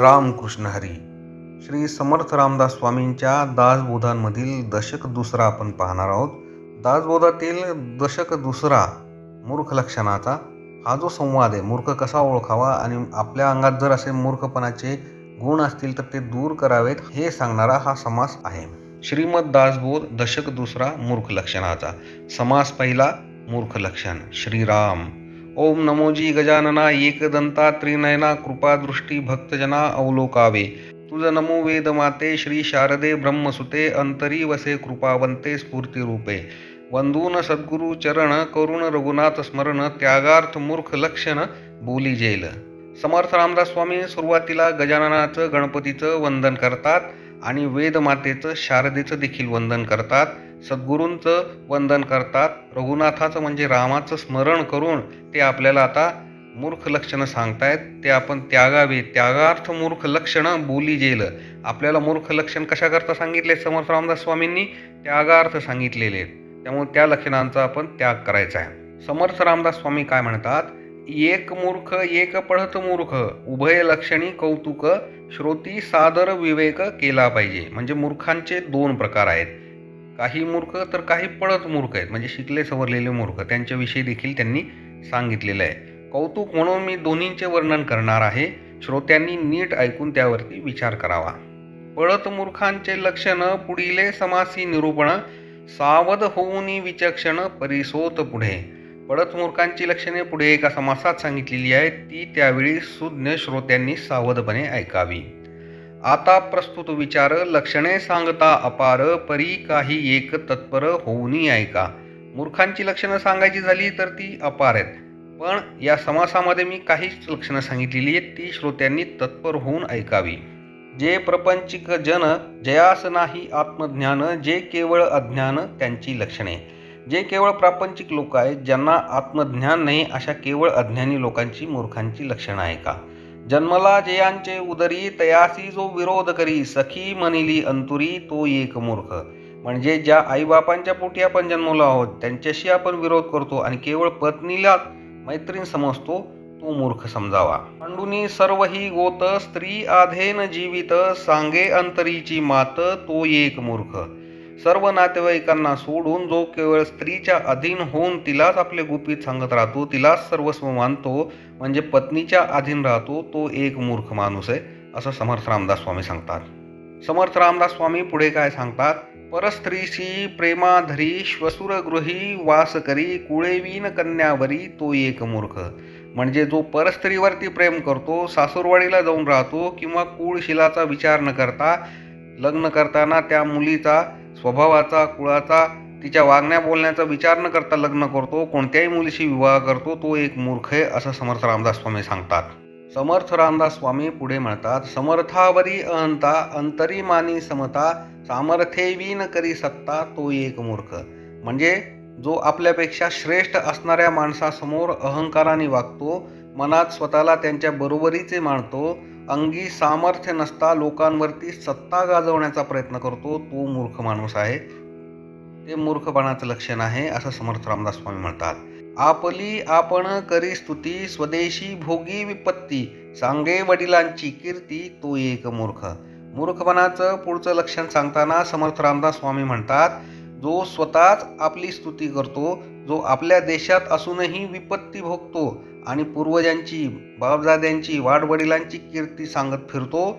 रामकृष्ण हरी. श्री समर्थ रामदास स्वामींच्या दासबोधांमधील दशक दुसरा आपण पाहणार आहोत. दासबोधातील दशक दुसरा मूर्ख लक्षणाचा हा जो संवाद आहे मूर्ख कसा ओळखावा आणि आपल्या अंगात जर असे मूर्खपणाचे गुण असतील तर ते दूर करावेत हे सांगणारा हा समास आहे. श्रीमद दासबोध दशक दुसरा मूर्ख लक्षणाचा. समास पहिला मूर्ख लक्षण श्रीराम. ओम नमोजी गजानना एकदंता त्रिनयना कृपादृष्टी भक्तजना अवलोकावे। तुझ नमो वेद माते श्री शारदे ब्रह्मसुते अंतरी वसे कृपावंते स्फूर्तिरूपे। वंदून सद्गुरु चरण करुण रघुनाथ स्मरण त्यागार्थ मूर्ख लक्षण बोली जेल। समर्थ रामदास स्वामी सुरुवातीला गजाननाचं गणपतीचं वंदन करतात आणि वेदमातेचं शारदेचं देखील वंदन करतात। सद्गुरूंचं वंदन करतात. रघुनाथाचं म्हणजे रामाचं स्मरण करून ते आपल्याला आता मूर्ख लक्षणं सांगतायत. ते आपण त्यागावे त्यागार्थ मूर्ख लक्षणं बोली जेल. आपल्याला मूर्ख लक्षण कशाकरता सांगितले समर्थ रामदास स्वामींनी? त्यागार्थ सांगितलेले. आहेत त्यामुळे त्या लक्षणांचा आपण त्याग करायचा आहे. समर्थ रामदास स्वामी काय म्हणतात? एक मूर्ख एक पढत मूर्ख उभय लक्षणी कौतुक श्रोती सादर विवेक केला पाहिजे. म्हणजे मूर्खांचे दोन प्रकार आहेत. काही मूर्ख तर काही पळत मूर्ख आहेत म्हणजे शिकले सवरलेले मूर्ख. त्यांच्याविषयी देखील त्यांनी सांगितलेलं आहे. कौतुक म्हणून मी दोन्हींचे वर्णन करणार आहे. श्रोत्यांनी नीट ऐकून त्यावरती विचार करावा. पळत मूर्खांचे लक्षण पुढीले समासी निरूपण सावध होऊन विचक्षण परिसोत पुढे. पळत मूर्खांची लक्षणे पुढे एका समासात सांगितलेली आहेत ती त्यावेळी सुज्ञ श्रोत्यांनी सावधपणे ऐकावी. आता प्रस्तुत विचार लक्षणे सांगता अपार परी काही एक तत्पर होऊनी ऐका मूर्खांची लक्षणं सांगायची झाली तर ती अपार आहेत. पण या समासामध्ये मी काहीच लक्षणं सांगितलेली आहेत ती श्रोत्यांनी तत्पर होऊन ऐकावी. जे प्रपंचिक जन जयास नाही आत्मज्ञान जे केवळ अज्ञान त्यांची लक्षणे. जे केवळ प्रापंचिक लोक आहेत ज्यांना आत्मज्ञान नाही अशा केवळ अज्ञानी लोकांची मूर्खांची लक्षणं ऐका का? जन्मला जयांचे उदरी तयासी जो विरोध करी सखी मनिली अंतुरी तो एक मूर्ख. म्हणजे ज्या आईबापांच्या पोटी आपण जन्मलो आहोत त्यांच्याशी आपण विरोध करतो आणि केवळ पत्नीला मैत्रीण समजतो तो मूर्ख समजावा. पांडुनी सर्व ही गोत स्त्री आधेन जीवित सांगे अंतरीची मात तो एक मूर्ख. सर्व नातेवाईकांना सोडून जो केवळ स्त्रीच्या अधीन होऊन तिलाच आपले गुपित सांगत राहतो तिलाच सर्वस्व मानतो म्हणजे पत्नीच्या अधीन राहतो तो एक मूर्ख माणूस आहे असं समर्थ रामदास स्वामी सांगतात. समर्थ रामदास स्वामी पुढे काय सांगतात? परस्त्रीशी प्रेमाधरी श्वसुरगृही वास करी कुळेवीन कन्यावरी तो एक मूर्ख. म्हणजे जो परस्त्रीवरती प्रेम करतो सासूरवाडीला जाऊन राहतो किंवा कुळशिलाचा विचार न करता लग्न करताना त्या मुलीचा स्वभावाचा कुळाचा तिच्या वागण्या बोलण्याचा विचार न करता लग्न करतो कोणत्याही मुलीशी विवाह करतो तो एक मूर्ख आहे असं समर्थ रामदास स्वामी सांगतात. समर्थ रामदास स्वामी पुढे म्हणतात समर्थावरी अहंता अंतरी मानी समता सामर्थ्यवीन करी सत्ता तो एक मूर्ख. म्हणजे जो आपल्यापेक्षा श्रेष्ठ असणाऱ्या माणसासमोर अहंकाराने वागतो मनात स्वतःला त्यांच्या बरोबरीचे मानतो अंगी सामर्थ्य नसता लोकांवरती सत्ता गाजवण्याचा प्रयत्न करतो तो मूर्ख माणूस आहे. ते मूर्खपणाचं लक्षण आहे असं समर्थ रामदास स्वामी म्हणतात. आपली आपण करी स्तुती स्वदेशी भोगी विपत्ती सांगे वडिलांची कीर्ती तो एक मूर्ख. मूर्खपणाचं पुढचं लक्षण सांगताना समर्थ रामदास स्वामी म्हणतात जो स्वतःच आपली स्तुती करतो जो आपल्या देशात असूनही विपत्ती भोगतो आणि पूर्वजांची बाबजाद्यांची वाडवडिलांची कीर्ती सांगत फिरतो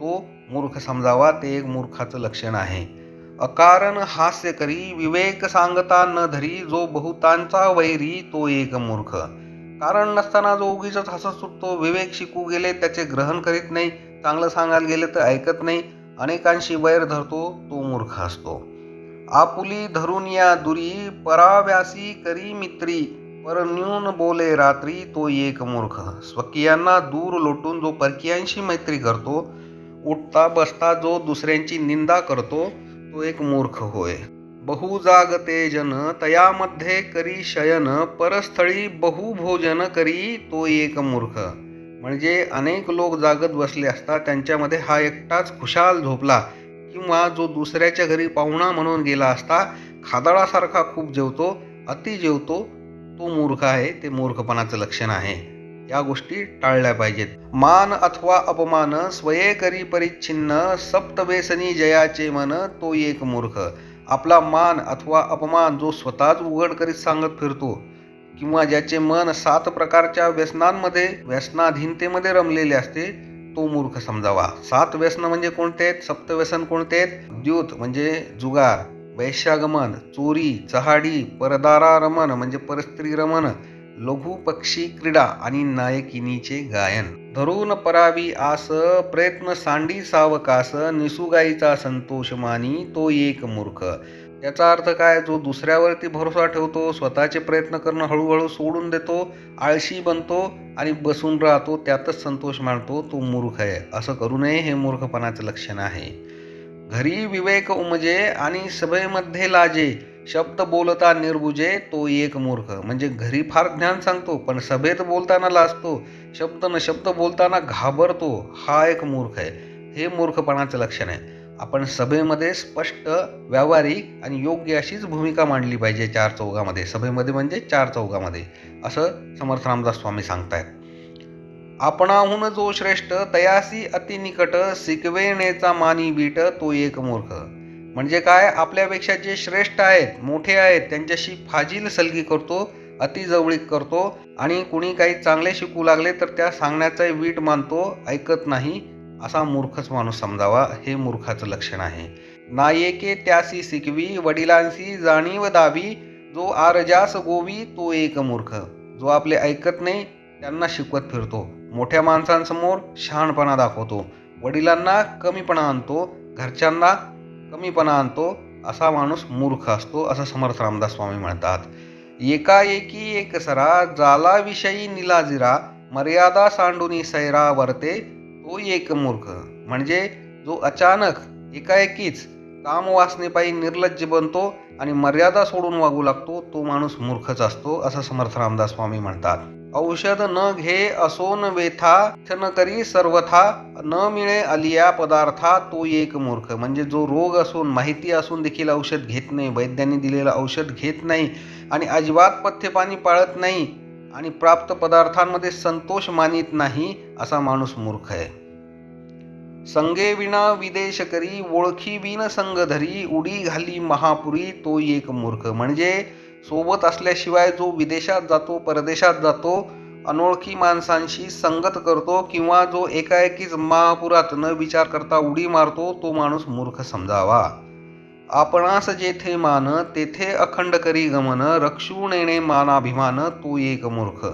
तो मूर्ख समजावा ते एक मूर्खाचं लक्षण आहे. अकारण हास्य करी विवेक सांगता न धरी जो बहुतांचा वैरी तो एक मूर्ख. कारण नसताना जो उगीच हसत सुटतो विवेक शिकू गेले त्याचे ग्रहण करीत नाही चांगलं सांगायला गेले तर ऐकत नाही अनेकांशी वैर धरतो तो मूर्ख असतो. आपुली धरून या दुरी पराव्यासी करी मित्री. परन्यून बोले रात्री तो एक मूर्ख। स्वकीयांना दूर लोटून जो परकीयांशी मैत्री करतो उठता बसता जो दुसऱ्यांची निंदा करतो तो एक मूर्ख होय। बहुजागते जन तयामध्ये करी शयन परस्थळी बहुभोजन करी तो एक मूर्ख। म्हणजे अनेक लोक जागत बसले असता त्यांच्यामध्ये हा एकटाच खुशाल झोपला किंवा जो दुसऱ्याच्या घरी पाहुणा म्हणून गेला असता खादाळासारखा खूप जेवतो अति जेवतो तो मूर्ख आहे ते मूर्खपणाचं लक्षण आहे. या गोष्टी टाळल्या पाहिजेत. मान अथवा अपमान स्वये करी परिच्छिन्न सप्तवेसनी जयाचे मन तो एक मूर्ख. आपला मान अथवा अपमान जो स्वतःच उघड करीत सांगत फिरतो किंवा ज्याचे मन सात प्रकारच्या व्यसनांमध्ये व्यसनाधीनतेमध्ये रमलेले असते तो मूर्ख समजावा. सात व्यसन म्हणजे कोणते आहेत? सप्तव्यसन कोणते आहेत? द्यूत म्हणजे जुगार. वैश्यागमन चोरी चहाडी परदारा रमन म्हणजे परस्त्री रमन लघु पक्षी क्रीडा आणि नायकिनीचे गायन. धरून परावी आस प्रयत्न सांडी सावकास निसुगाईचा संतोष मानी तो एक मूर्ख. याचा अर्थ काय? जो दुसऱ्यावरती भरोसा ठेवतो स्वतःचे प्रयत्न करणं हळूहळू सोडून देतो आळशी बनतो आणि बसून राहतो त्यातच संतोष मानतो तो मूर्ख आहे. असं करू नये हे मूर्खपणाचं लक्षण आहे. घरी विवेक उमजे आणि सभेमध्ये लाजे शब्द बोलता निर्बुजे तो एक मूर्ख. म्हणजे घरी फार ज्ञान सांगतो पण सभेत बोलताना लाजतो शब्द न शब्द बोलताना घाबरतो हा एक मूर्ख आहे. हे मूर्खपणाचं लक्षण आहे. आपण सभेमध्ये स्पष्ट व्यावहारिक आणि योग्य अशीच भूमिका मांडली पाहिजे चार चौघामध्ये. सभेमध्ये म्हणजे चार चौघामध्ये. असं समर्थ रामदास स्वामी सांगतायत. आपणाहून जो श्रेष्ठ तयासी अतिनिकट सिकवेणेचा मानी बीट तो एक मूर्ख. म्हणजे काय? आपल्यापेक्षा जे श्रेष्ठ आहेत मोठे आहेत त्यांच्याशी फाजील सलगी करतो अतिजवळीक करतो आणि कुणी काही चांगले शिकू लागले तर त्या सांगण्याचा वीट मानतो ऐकत नाही असा मूर्खच माणूस समजावा हे मूर्खाचं लक्षण आहे. नायके त्यासी शिकवी वडिलांशी जाणीव दावी जो आरजास गोवी तो एक मूर्ख. जो आपले ऐकत नाही त्यांना शिकवत फिरतो. मोठ्या माणसांसमोर शहाणपणा दाखवतो. वडिलांना कमीपणा आणतो घरच्यांना कमीपणा आणतो असा माणूस मूर्ख असतो असं समर्थ रामदास स्वामी म्हणतात. एकाएकी एक सरा जालाविषयी निलाजिरा मर्यादा सांडूनी सैरा वरते तो एक मूर्ख. म्हणजे जो अचानक एकाएकीच काम वासनेपायी निर्लज्ज बनतो आणि मर्यादा सोडून वागू लागतो तो माणूस मूर्खच असतो असं समर्थ रामदास स्वामी म्हणतात. औषध न घे असो न वेथा न करी सर्वथा न मिळे अलिया पदार्था तो एक मूर्ख. म्हणजे जो रोग असून माहिती असून देखील औषध घेत नाही वैद्यांनी दिलेलं औषध घेत नाही आणि अजिबात पथ्यपाणी पाळत नाही आणि प्राप्त पदार्थांमध्ये संतोष मानित नाही असा माणूस मूर्ख आहे. संगे विना विदेश करी ओळखी विन संग धरी उडी घाली महापुरी तो एक मूर्ख. म्हणजे सोबत असल्याशिवाय जो विदेशात जातो परदेशात जातो अनोळखी माणसांशी संगत करतो किंवा जो एकाएकीच महापुरात न विचार करता उडी मारतो तो माणूस मूर्ख समजावा. आपणास जेथे मान तेथे अखंड करी गमन रक्षून येणे मानाभिमान तो एक मूर्ख.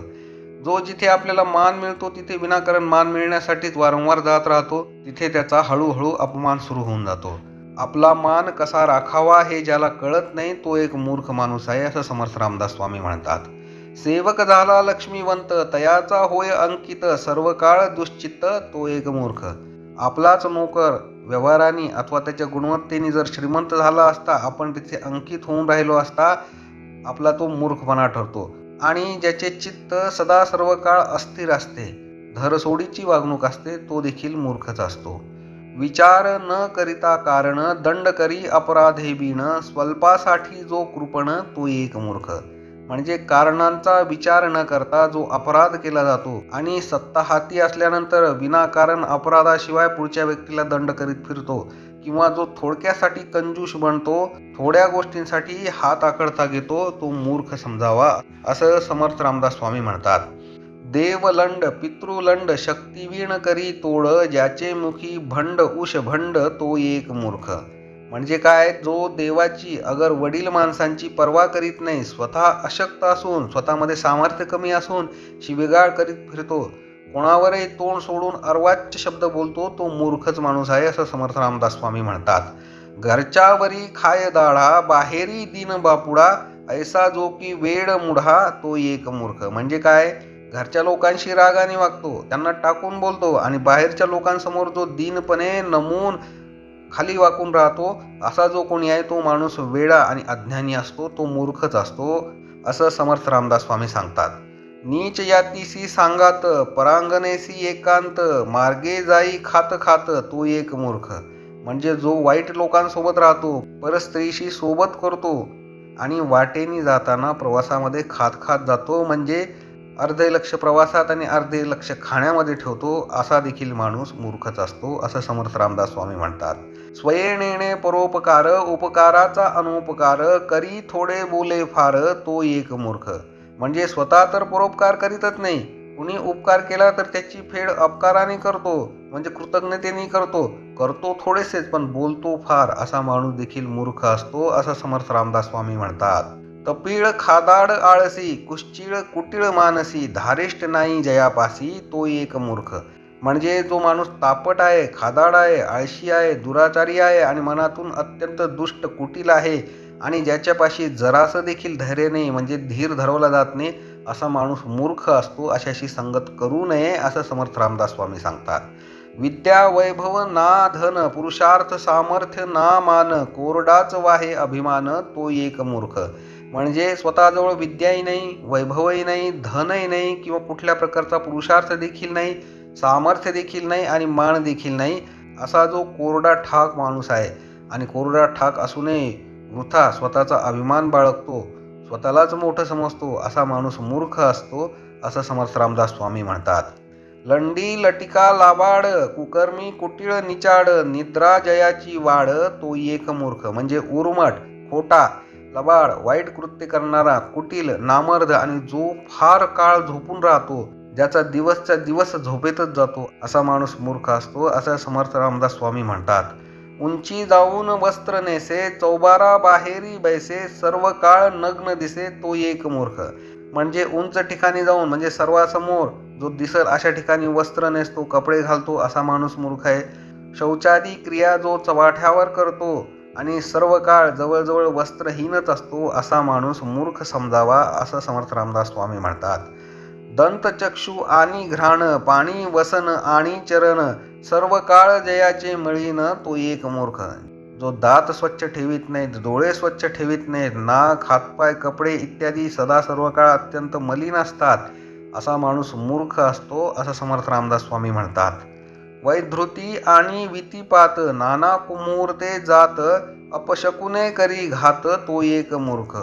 जो जिथे आपल्याला मान मिळतो तिथे विनाकारण मान मिळण्यासाठीच वारंवार जात राहतो तिथे त्याचा हळूहळू अपमान सुरू होऊन जातो. आपला मान कसा राखावा हे ज्याला कळत नाही तो एक मूर्ख माणूस आहे असं समर्थ रामदास स्वामी म्हणतात. सेवक झाला लक्ष्मीवंत तयाचा होय अंकित सर्व काळ दुश्चित्त तो एक मूर्ख. आपलाच नोकर व्यवहाराने अथवा त्याच्या गुणवत्तेने जर श्रीमंत झाला असता आपण तिथे अंकित होऊन राहिलो असता आपला तो मूर्खपणा ठरतो. आणि ज्याचे चित्त सदा सर्व काळ अस्थिर असते धरसोडीची वागणूक असते तो देखील मूर्खच असतो. विचार न करिता कारण दंड करी अपराधे बिन स्वल्पासाठी जो कृपण तो एक मूर्ख. म्हणजे कारणांचा विचार न करता जो अपराध केला जातो आणि सत्ता हाती असल्यानंतर विनाकारण अपराधाशिवाय पुढच्या व्यक्तीला दंड करीत फिरतो किंवा जो थोडक्यासाठी कंजूष बनतो थोड्या गोष्टींसाठी हात आकडता घेतो तो मूर्ख समजावा असं समर्थ रामदास स्वामी म्हणतात. देवलंड पितृलंड शक्तिवीण करी तोड ज्याचे मुखी भंड उष भंड तो एक मूर्ख. म्हणजे काय? जो देवाची अगर वडील माणसांची पर्वा करीत नाही स्वतः अशक्त असून स्वतःमध्ये सामर्थ्य कमी असून शिबिगाळ करीत फिरतो. कोणावरही तोंड सोडून अर्वाच्य शब्द बोलतो तो मूर्खच माणूस आहे असं समर्थ रामदास स्वामी म्हणतात. घरच्यावरी खाय दाढा बाहेरी दिन बापुडा ऐसा जो की वेड मुढा तो एक मूर्ख. म्हणजे काय? घरच्या लोकांशी रागाने वागतो त्यांना टाकून बोलतो आणि बाहेरच्या लोकांसमोर जो दीनपणे नमून खाली वाकून राहतो असा जो कोणी आहे तो माणूस वेडा आणि अज्ञानी असतो तो मूर्खच असतो असं समर्थ रामदास स्वामी सांगतात. नीच यातीसी सांगात परांगणेसी एकांत मार्गे जाई खात खात तो एक मूर्ख. म्हणजे जो वाईट लोकांसोबत राहतो परस्त्रीशी सोबत करतो आणि वाटेनी जाताना प्रवासामध्ये खात खात जातो म्हणजे अर्धे लक्ष प्रवासात आणि अर्धे लक्ष खाण्यामध्ये ठेवतो असा देखील माणूस मूर्खच असतो असं समर्थ रामदास स्वामी म्हणतात. स्वयेनेणे परोपकार उपकाराचा अनुपकार करी थोडे बोले फार तो एक मूर्ख. म्हणजे स्वतः तर परोपकार करीतच नाही कुणी उपकार केला तर त्याची फेड अपकाराने करतो म्हणजे कृतज्ञतेने करतो करतो थोडेसेच पण बोलतो फार असा माणूस देखील मूर्ख असतो असं समर्थ रामदास स्वामी म्हणतात. कपिळ खादाड आळसी कुश्चिळ कुटिळ मानसी धारिष्ट नाही जयापासी तो एक मूर्ख. म्हणजे जो माणूस तापट आहे खादाड आहे आळशी आहे दुराचारी आहे आणि मनातून अत्यंत दुष्ट कुटील आहे आणि ज्याच्यापाशी जरासं देखील धैर्य नाही म्हणजे धीर धरवला जात नाही असा माणूस मूर्ख असतो अशाशी संगत करू नये असं समर्थ रामदास स्वामी सांगतात. विद्या वैभव ना धन पुरुषार्थ सामर्थ्य ना मान कोरडाच वाहे अभिमान तो एक मूर्ख. म्हणजे स्वतःजवळ विद्याही नाही वैभवही नाही धनही नाही किंवा कुठल्या प्रकारचा पुरुषार्थ देखील नाही सामर्थ्य देखील नाही आणि मान देखील नाही असा जो कोरडा ठाक माणूस आहे. आणि कोरडा ठाक असूनही वृथा स्वतःचा अभिमान बाळगतो स्वतःलाच मोठं समजतो असा माणूस मूर्ख असतो असं समर्थ रामदास स्वामी म्हणतात. लंडी लटिका लाबाड कुकर्मी कुटिळ निचाड निद्रा जयाची वाड तो एक मूर्ख. म्हणजे उर्मट खोटा लबाड वाईट कृत्य करणारा कुटील नामर्द आणि जो फार काळ झोपून राहतो ज्याचा दिवसचा दिवस झोपेतच जातो असा माणूस मूर्ख असतो असं समर्थ रामदास स्वामी म्हणतात. उंची जाऊन वस्त्र नेसे चौबारा बाहेरी बैसे सर्व काळ नग्न दिसे तो एक मूर्ख. म्हणजे उंच ठिकाणी जाऊन म्हणजे सर्वासमोर जो दिसल अशा ठिकाणी वस्त्र नेसतो कपडे घालतो असा माणूस मूर्ख आहे. शौचादी क्रिया जो चवाठ्यावर करतो आणि सर्व काळ जवळजवळ वस्त्रहीनच असतो असा माणूस मूर्ख समजावा असं समर्थ रामदास स्वामी म्हणतात. दंतचक्षु आणि घ्राण पाणी वसन आणि चरण सर्व काळ जयाचे मळीन तो एक मूर्ख. जो दात स्वच्छ ठेवीत नाहीत डोळे स्वच्छ ठेवीत नाहीत नाक हातपाय कपडे इत्यादी सदा सर्व काळ अत्यंत मलिन असतात असा माणूस मूर्ख असतो असं समर्थ रामदास स्वामी म्हणतात. वैधृती आणि वितीपात नाना कुमूर्ते जात अपशकुने करी घात तो एक मूर्ख.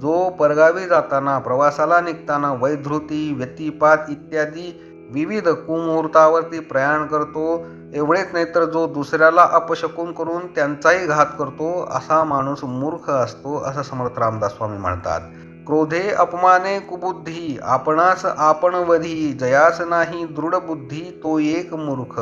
जो परगावी जाताना प्रवासाला निघताना वैधृती व्यतिपात इत्यादी विविध कुमुहूर्तावरती प्रयाण करतो एवढेच नाही तर जो दुसऱ्याला अपशकून करून त्यांचाही घात करतो असा माणूस मूर्ख असतो असं समर्थ रामदास स्वामी म्हणतात. क्रोधे अपमाने कुबुद्धी आपणास आपणवधी जयास नाही दृढ बुद्धी तो एक मूर्ख.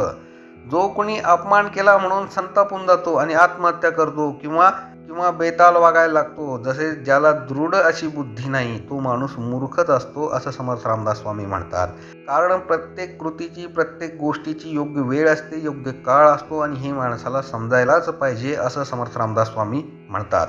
जो कोणी अपमान केला म्हणून संतापून जातो आणि आत्महत्या करतो किंवा किंवा बेताल वागायला लागतो जसे ज्याला दृढ अशी बुद्धी नाही तो माणूस मूर्खच असतो असं समर्थ रामदास स्वामी म्हणतात. कारण प्रत्येक कृतीची प्रत्येक गोष्टीची योग्य वेळ असते योग्य काळ असतो आणि हे माणसाला समजायलाच पाहिजे असं समर्थ रामदास स्वामी म्हणतात.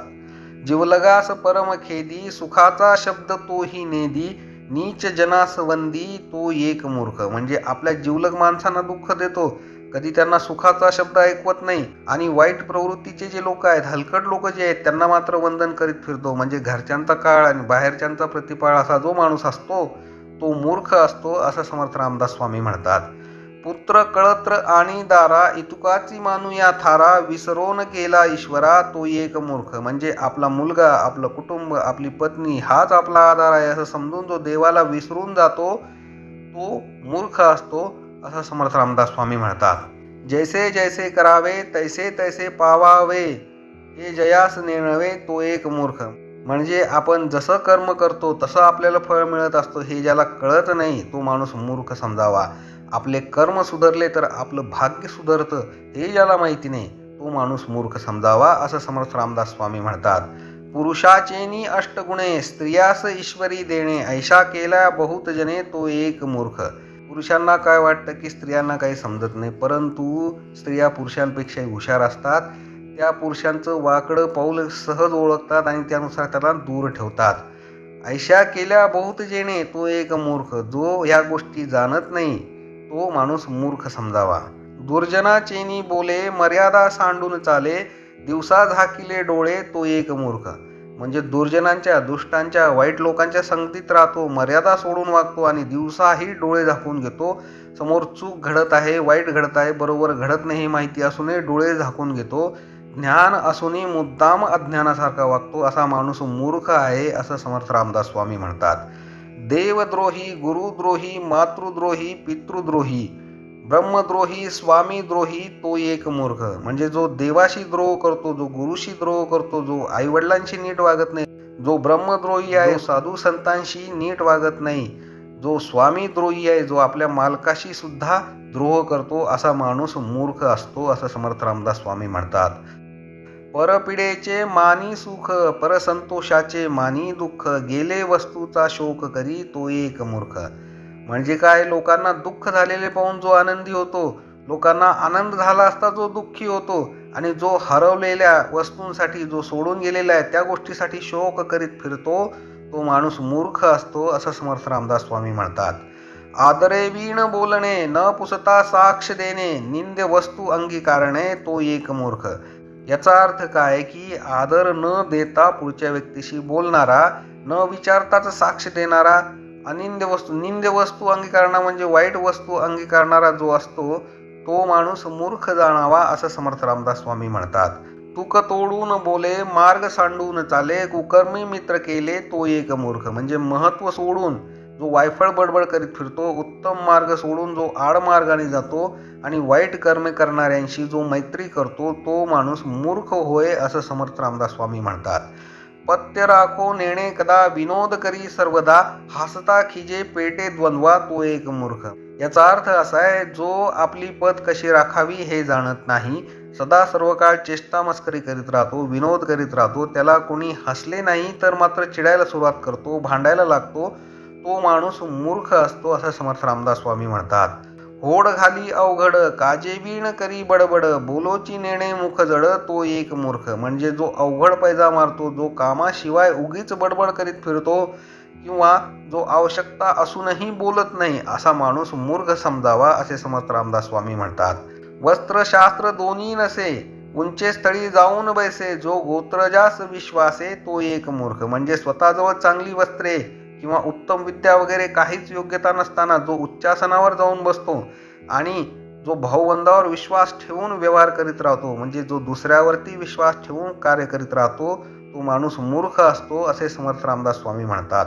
जीवलगास परमखेदी सुखाचा शब्द तोही नेदी नीच जनासवंदी तो एक मूर्ख. म्हणजे आपल्या जीवलग माणसांना दुःख देतो. कधी त्यांना सुखाचा शब्द ऐकवत नाही. आणि वाईट प्रवृत्तीचे जे लोक आहेत हलकट लोक जे आहेत त्यांना मात्र वंदन करीत फिरतो. म्हणजे घरच्यांचा काळ आणि बाहेरच्यांचा प्रतिपाळ असा जो माणूस असतो तो मूर्ख असतो असं समर्थ रामदास स्वामी म्हणतात. पुत्र कळत्र आणि दारा इतुकाची मानूया थारा विसरून केला ईश्वरा तो एक मूर्ख. म्हणजे आपला मुलगा आपलं कुटुंब आपली पत्नी हाच आपला आधार आहे असं समजून जो देवाला विसरून जातो तो मूर्ख असतो असं समर्थ रामदास स्वामी म्हणतात. जैसे जैसे करावे तैसे तैसे पावावे हे जयास नेणवे तो एक मूर्ख. म्हणजे आपण जसं कर्म करतो तसं आपल्याला फळ मिळत असतो हे ज्याला कळत नाही तो माणूस मूर्ख समजावा. आपले कर्म सुधारले तर आपलं भाग्य सुधारतं हे ज्याला माहिती नाही तो माणूस मूर्ख समजावा असं समर्थ रामदास स्वामी म्हणतात. पुरुषाचेनी अष्टगुणे स्त्रियास ईश्वरी देणे ऐशा केला बहुत जने तो एक मूर्ख. पुरुषांना काय वाटतं की स्त्रियांना काही समजत नाही परंतु स्त्रिया पुरुषांपेक्षाही हुशार असतात. त्या पुरुषांचं वाकडं पाऊल सहज ओळखतात आणि त्यानुसार त्याला दूर ठेवतात. ऐशा केल्या बहुत जेणे तो एक मूर्ख. जो ह्या गोष्टी जाणत नाही तो माणूस मूर्ख समजावा. दुर्जनाचेनी बोले मर्यादा सांडून चाले दिवसा झाकिले डोळे तो एक मूर्ख. म्हणजे दुर्जनांच्या दुष्टांच्या वाईट लोकांच्या संगतीत राहतो मर्यादा सोडून वागतो आणि दिवसाही डोळे झाकून घेतो. समोर चूक घडत आहे वाईट घडत आहे बरोबर घडत नाही माहिती असूनही डोळे झाकून घेतो. ज्ञान असूनही मुद्दाम अज्ञानासारखा वागतो असा माणूस मूर्ख आहे असं समर्थ रामदास स्वामी म्हणतात. देवद्रोही गुरुद्रोही मातृद्रोही पितृद्रोही ब्रह्मद्रोही स्वामीद्रोही तो एक मूर्ख. म्हणजे जो देवाशी द्रोह करतो जो गुरुशी द्रोह करतो जो आईवडिलांशी नीट वागत नाही जो ब्रह्मद्रोही आहे साधू संतांशी नीट वागत नाही जो स्वामी द्रोही आहे जो आपल्या मालकाशी सुद्धा द्रोह करतो असा माणूस मूर्ख असतो असं समर्थ रामदास स्वामी म्हणतात. परपिडेचे मानी सुख परसंतोषाचे मानी दुःख गेले वस्तूचा शोक करी तो एक मूर्ख. म्हणजे काय? लोकांना दुःख झालेले पाहून जो आनंदी होतो लोकांना आनंद झाला असता जो दुःखी होतो आणि जो हरवलेल्या वस्तूंसाठी जो सोडून गेलेला आहे त्या गोष्टीसाठी शोक करीत फिरतो तो माणूस मूर्ख असतो असं समर्थ रामदास स्वामी म्हणतात. आदरे वीण बोलणे न पुसता साक्ष देणे निंद वस्तू अंगीकारणे तो एक मूर्ख. याचा अर्थ काय की आदर न देता पुढच्या व्यक्तीशी बोलणारा न विचारताच साक्ष देणारा अनिंद्य वस्तू निंद्य वस्तू अंगीकारणा म्हणजे वाईट वस्तू अंगीकारणारा जो असतो तो माणूस मूर्ख जाणावा असं समर्थ रामदास स्वामी म्हणतात. तुक तोडून बोले मार्ग सांडून चाले कुकर्मी मित्र केले तो एक मूर्ख. म्हणजे महत्त्व सोडून जो वायफळ बडबड करीत फिरतो उत्तम मार्ग सोडून जो आडमार्गाने जातो आणि वाईट कर्मे करणाऱ्यांशी जो मैत्री करतो तो माणूस मूर्ख होय असं समर्थ रामदास स्वामी म्हणतात. पत्य राखो नेणे कदा विनोद करी सर्वदा हसता खिजे पेटे द्वंद्वा तो एक मूर्ख. याचा अर्थ असा आहे जो आपली पद कशी राखावी हे जाणत नाही. सदा सर्व काळ चेष्टा मस्करी करीत राहतो विनोद करीत राहतो त्याला कोणी हसले नाही तर मात्र चिडायला सुरुवात करतो भांडायला लागतो तो माणूस मूर्ख असतो असं समर्थ रामदास स्वामी म्हणतात. होड घाली अवघड काजेबीण करी बडबड बोलोची नेणे मुख जड तो एक मूर्ख. म्हणजे जो अवघड पैजा मारतो जो कामाशिवाय उगीच बडबड करीत फिरतो किंवा जो आवश्यकता असूनही बोलत नाही असा माणूस मूर्ख समजावा असे समर्थ रामदास स्वामी म्हणतात. वस्त्रशास्त्र दोन्ही नसे उंचे स्थळी जाऊन बैसे जो गोत्रजास विश्वासे तो एक मूर्ख. म्हणजे स्वतःजवळ चांगली वस्त्रे किंवा उत्तम विद्या वगैरे काहीच योग्यता नसताना जो उच्चासनावर जाऊन बसतो आणि जो भाऊबंधावर विश्वास ठेवून व्यवहार करीत राहतो म्हणजे जो दुसऱ्यावरती विश्वास ठेवून कार्य करीत राहतो तो माणूस मूर्ख असतो असे समर्थ रामदास स्वामी म्हणतात.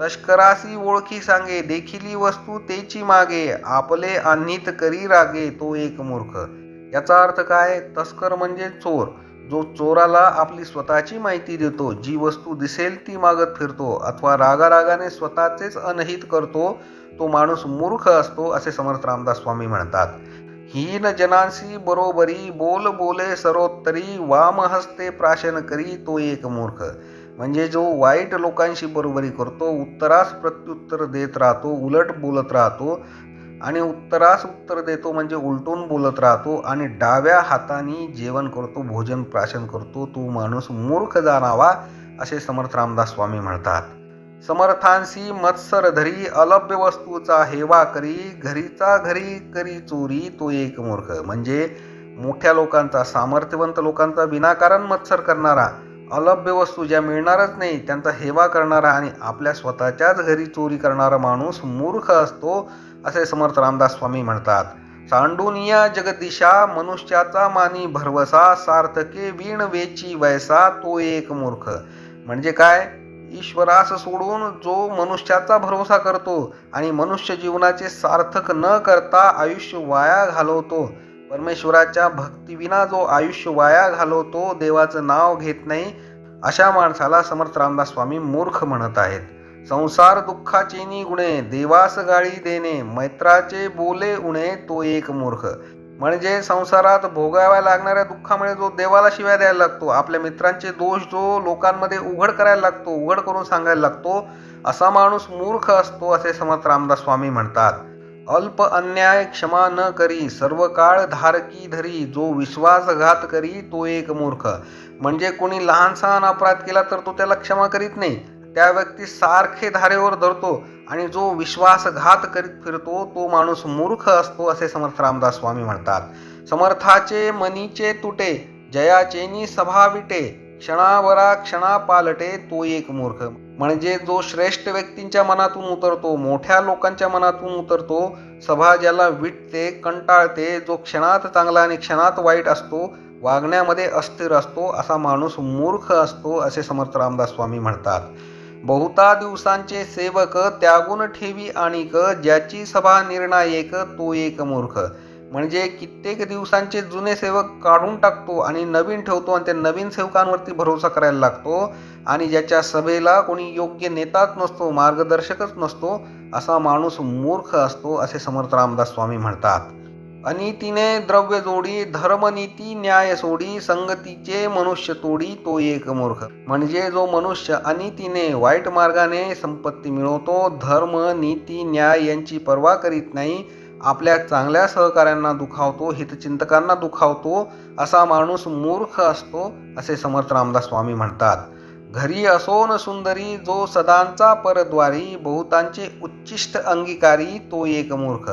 तष्करासी ओळखी सांगे देखिली वस्तू तेची मागे आपले अन्नित करी रागे तो एक मूर्ख. याचा अर्थ काय? तस्कर म्हणजे चोर. जो चोराला आपली स्वतःची माहिती देतो जी वस्तू दिसेल ती मागत फिरतो अथवा रागारागाने स्वतःचेच अनहित करतो तो माणूस मूर्ख असतो असे समर्थ रामदास स्वामी म्हणतात. हीन जनांशी बरोबरी बोल बोले सरोत्तरी वामहस्ते प्राशन करी तो एक मूर्ख. म्हणजे जो वाईट लोकांशी बरोबरी करतो उत्तरास प्रत्युत्तर देत राहतो उलट बोलत राहतो आणि उत्तरास उत्तर देतो म्हणजे उलटून बोलत राहतो आणि डाव्या हाताने जेवण करतो भोजन प्राशन करतो तो माणूस मूर्ख जाणावा असे समर्थ रामदास स्वामी म्हणतात. समर्थांशी मत्सर धरी अलभ्य वस्तूचा हेवा करी घरीचा घरी करी चोरी तो एक मूर्ख. म्हणजे मोठ्या लोकांचा सामर्थ्यवंत लोकांचा विनाकारण मत्सर करणारा अलभ्य वस्तू ज्या मिळणारच नाही त्यांचा हेवा करणारा आणि आपल्या स्वतःच्याच घरी चोरी करणारा माणूस मूर्ख असतो असे समर्थ रामदास स्वामी म्हणतात सांडूनिया जगदिशा मनुष्याचा मानी भरवसा सार्थके वीण वेची वैसा तो एक मूर्ख. म्हणजे काय? ईश्वरास सोडून जो मनुष्याचा भरोसा करतो आणि मनुष्य जीवनाचे सार्थक न करता आयुष्य वाया घालवतो परमेश्वराच्या भक्तीविना जो आयुष्य वाया घालवतो देवाचं नाव घेत नाही अशा माणसाला समर्थ रामदास स्वामी मूर्ख म्हणत आहेत. संसार दुःखाचे गुणे देवास गाळी देणे मैत्राचे बोले उणे तो एक मूर्ख. म्हणजे संसारात भोगाव्या लागणाऱ्या दुःखामुळे जो देवाला शिव्या द्यायला लागतो आपल्या मित्रांचे दोष जो लोकांमध्ये उघड करायला लागतो उघड करून सांगायला लागतो असा माणूस मूर्ख असतो असे समर्थ रामदास स्वामी म्हणतात. अल्प अन्याय क्षमा न करी सर्व काळ धारकी धरी जो विश्वासघात करी तो एक मूर्ख. म्हणजे कोणी लहान सहान अपराध केला तर तो त्याला क्षमा करीत नाही. त्या व्यक्ती सारखे धारेवर धरतो आणि जो विश्वासघात करीत फिरतो तो माणूस मूर्ख असतो असे समर्थ रामदास स्वामी म्हणतात. समर्थाचे मनीचे तुटे जयाचेनी सभा विटे क्षणावरा क्षणा पालटे तो एक मूर्ख. म्हणजे जो श्रेष्ठ व्यक्तींच्या मनातून उतरतो मोठ्या लोकांच्या मनातून उतरतो सभा ज्याला विटते कंटाळते जो क्षणात चांगला आणि क्षणात वाईट असतो वागण्यामध्ये अस्थिर असतो असा माणूस मूर्ख असतो असे समर्थ रामदास स्वामी म्हणतात. बहुता दिवसांचे सेवक त्यागून ठेवी आणिक ज्याची सभा निर्णायक तो एक मूर्ख. म्हणजे कित्येक दिवसांचे जुने सेवक काढून टाकतो आणि नवीन ठेवतो आणि त्या नवीन सेवकांवरती भरोसा करायला लागतो आणि ज्याच्या सभेला कोणी योग्य नेताच नसतो मार्गदर्शकच नसतो असा माणूस मूर्ख असतो असे समर्थ रामदास स्वामी म्हणतात. अनितीने द्रव्य जोडी धर्मनीती न्याय सोडी संगतीचे मनुष्य तोडी तो एक मूर्ख. म्हणजे जो मनुष्य अनितीने वाईट मार्गाने संपत्ती मिळवतो धर्म नीती न्याय यांची पर्वा करीत नाही आपल्या चांगल्या सहकाऱ्यांना दुखावतो हितचिंतकांना दुखावतो असा माणूस मूर्ख असतो असे समर्थ रामदास स्वामी म्हणतात. घरी असो न सुंदरी जो सदांचा परद्वारी बहुतांचे उच्चिष्ट अंगीकारी तो एक मूर्ख.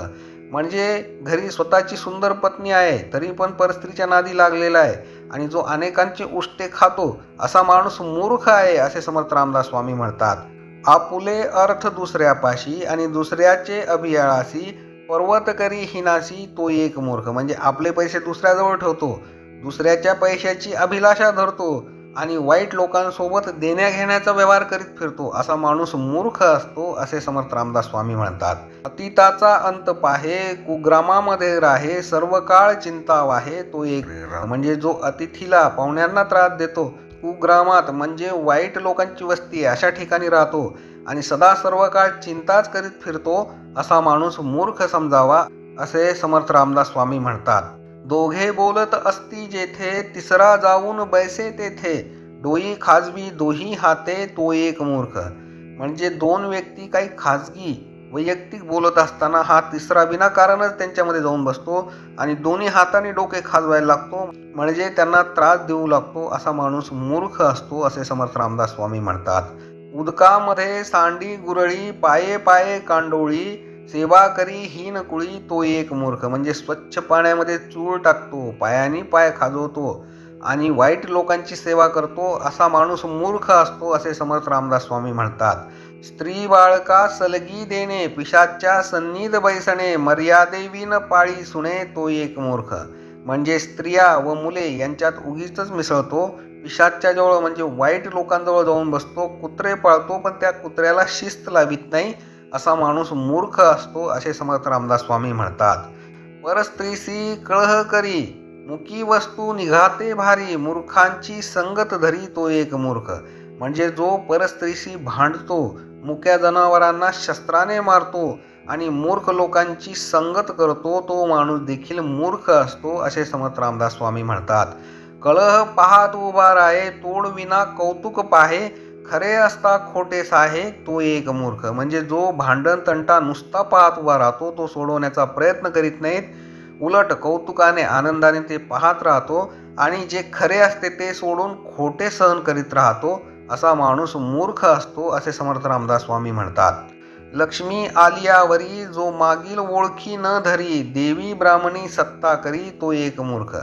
म्हणजे घरी स्वतःची सुंदर पत्नी आहे तरी पण परस्त्रीच्या नादी लागलेला आहे आणि जो अनेकांचे उष्टे खातो असा माणूस मूर्ख आहे असे समर्थ रामदास स्वामी म्हणतात. आपुले अर्थ दुसऱ्यापाशी आणि दुसऱ्याचे अभियाळासी पर्वत करी हिनासी तो एक मूर्ख. म्हणजे आपले पैसे दुसऱ्याजवळ ठेवतो दुसऱ्याच्या पैशाची अभिलाषा धरतो आणि वाईट लोकांसोबत देण्याघेण्याचा व्यवहार करीत फिरतो असा माणूस मूर्ख असतो असे समर्थ रामदास स्वामी म्हणतात. अतीताचा अंत पाहे कुग्रामामध्ये राहे सर्व काळ चिंता वाहे तो एक म्हणजे जो अतिथीला पाहुण्यांना त्रास देतो कुग्रामात म्हणजे वाईट लोकांची वस्ती अशा ठिकाणी राहतो आणि सदा सर्व काळ चिंताच करीत फिरतो असा माणूस मूर्ख समजावा असे समर्थ रामदास स्वामी म्हणतात. दोघे बोलत असती जेथे तिसरा जाऊन बैसे तेथे. डोई खाजवी दोही हाते तो एक मूर्ख. म्हणजे दोन व्यक्ती काही खाजगी वैयक्तिक बोलत असताना हा तिसरा विनाकारणच त्यांच्यामध्ये जाऊन बसतो आणि दोन्ही हाताने डोके खाजवायला लागतो. म्हणजे त्यांना त्रास देऊ लागतो असा माणूस मूर्ख असतो असे समर्थ रामदास स्वामी म्हणतात. उदकामध्ये सांडी गुरळी पाये पाये कांडोळी सेवा करी हीन कुळी तो एक मूर्ख. म्हणजे स्वच्छ पाण्यामध्ये चूळ टाकतो पायाने पाय खाजवतो आणि वाईट लोकांची सेवा करतो असा माणूस मूर्ख असतो असे समर्थ रामदास स्वामी म्हणतात. स्त्री बाळका सलगी देणे पिशाच्या सन्निध बैसणे मर्यादेवीन पाळी सुणे तो एक मूर्ख. म्हणजे स्त्रिया व मुले यांच्यात उगीच मिसळतो पिशाच्या जवळ म्हणजे वाईट लोकांजवळ जाऊन बसतो कुत्रे पाळतो पण त्या कुत्र्याला शिस्त लावित नाही असा माणूस मूर्ख असतो असे समर्थ रामदास स्वामी म्हणतात. परस्त्रीसी कळह करी मुकी वस्तू निघाते भारी मूर्खांची संगत धरी तो एक मूर्ख. म्हणजे जो परस्त्रीशी भांडतो मुक्या जनावरांना शस्त्राने मारतो आणि मूर्ख लोकांची संगत करतो तो माणूस देखील मूर्ख असतो असे समर्थ रामदास स्वामी म्हणतात. कळह पाहात उभा राहे तोड विना कौतुक पाहे खरे असता खोटे साहे तो एक मूर्ख. म्हणजे जो भांडण तंटा नुसता पाहत उभा राहतो तो सोडवण्याचा प्रयत्न करीत नाहीत. उलट कौतुकाने आनंदाने ते पाहत राहतो आणि जे खरे असते ते सोडून खोटे सहन करीत राहतो. असा माणूस मूर्ख असतो असे समर्थ रामदास स्वामी म्हणतात. लक्ष्मी आलियावरी जो मागील ओळखी न धरी देवी ब्राह्मणी सत्ता करी तो एक मूर्ख.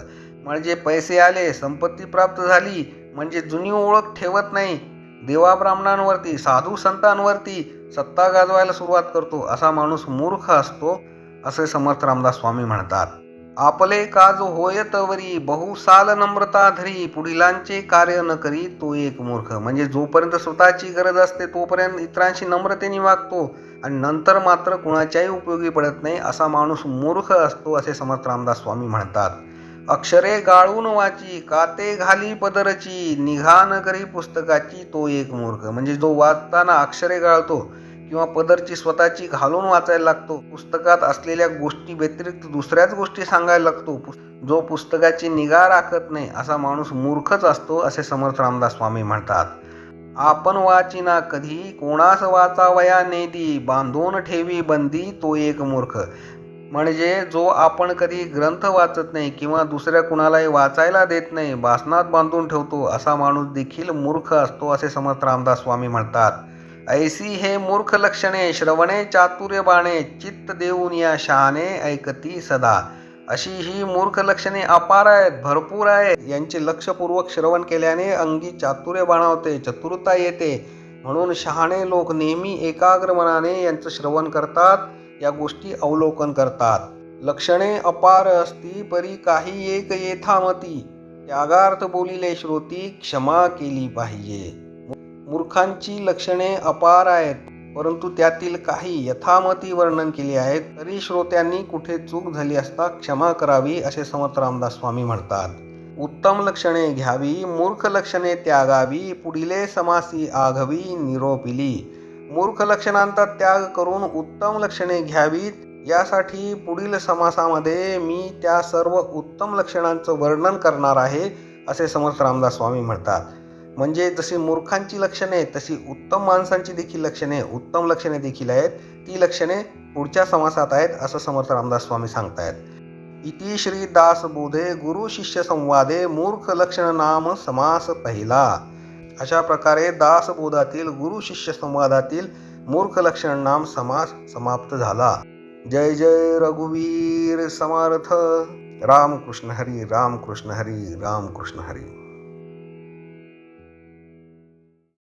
म्हणजे पैसे आले संपत्ती प्राप्त झाली म्हणजे जुनी ओळख ठेवत नाही देवा ब्राह्मणांवरती साधू संतांवरती सत्ता गाजवायला सुरुवात करतो असा माणूस मूर्ख असतो असे समर्थ रामदास स्वामी म्हणतात. आपले काज होयतवरी बहुसाल नम्रता धरी पुढिलांचे कार्य न करी तो एक मूर्ख. म्हणजे जोपर्यंत स्वतःची गरज असते तोपर्यंत इतरांशी नम्रतेने वागतो आणि नंतर मात्र कुणाच्याही उपयोगी पडत नाही असा माणूस मूर्ख असतो असे समर्थ रामदास स्वामी म्हणतात. अक्षरे गाळून वाची काते घाली पदरची निघान करी पुस्तकाची तो एक मूर्ख. म्हणजे जो वाचताना अक्षरे गाळतो किंवा पदरची स्वतःची घालून वाचायला लागतो पुस्तकात असलेल्या गोष्टी व्यतिरिक्त दुसऱ्याच गोष्टी सांगायला लागतो. जो पुस्तकाची निगा राखत नाही असा माणूस मूर्खच असतो असे समर्थ रामदास स्वामी म्हणतात. आपण वाचिना कधी कोणास वाचावया नेदी बांधून ठेवी बंदी तो एक मूर्ख. म्हणजे जो आपण कधी ग्रंथ वाचत नाही किंवा दुसऱ्या कुणालाही वाचायला देत नाही भासनात बांधून ठेवतो असा माणूस देखील मूर्ख असतो असे समर्थ रामदास स्वामी म्हणतात. ऐसी हे मूर्ख लक्षणे श्रवणे चातुर्य बाणे चित्त देऊन या शहाणे ऐकती सदा. अशी ही मूर्ख लक्षणे अपार आहेत भरपूर आहेत. यांचे लक्षपूर्वक श्रवण केल्याने अंगी चातुर्य बाणावते चतुरता येते. म्हणून शहाणे लोक नेहमी एकाग्र मनाने यांचं श्रवण करतात. या गोष्टी अवलोकन करतात. लक्षणे अपार असती परी काही एक येथामती त्यागार्थ बोलिले श्रोती क्षमा केली पाहिजे. मूर्खांची लक्षणे अपार आहेत परंतु त्यातील काही यथामती वर्णन केली आहेत तरी श्रोत्यांनी कुठे चूक झाली असता क्षमा करावी असे समर्थ रामदास स्वामी म्हणतात. उत्तम लक्षणे घ्यावी मूर्ख लक्षणे त्यागावी पुढिले समासी आघवी निरोपिली. मूर्ख लक्षणांचा त्याग करून उत्तम लक्षणे घ्यावीत. यासाठी पुढील समासामध्ये मी त्या सर्व उत्तम लक्षणांचं वर्णन करणार आहे असे समर्थ रामदास स्वामी म्हणतात. म्हणजे जशी मूर्खांची लक्षणे तशी उत्तम माणसांची देखील लक्षणे उत्तम लक्षणे देखील आहेत. ती लक्षणे पुढच्या समासात आहेत असं समर्थ रामदास स्वामी सांगतायत. इति श्री दासबोधे गुरु शिष्य संवादे मूर्ख लक्षण नाम समास पहिला. अशा प्रकारे दासबोधातील गुरु शिष्य संवादातील मूर्ख लक्षण नाम समास समाप्त झाला. जय जय रघुवीर समर्थ. राम कृष्ण हरी राम कृष्ण हरी राम कृष्ण हरी.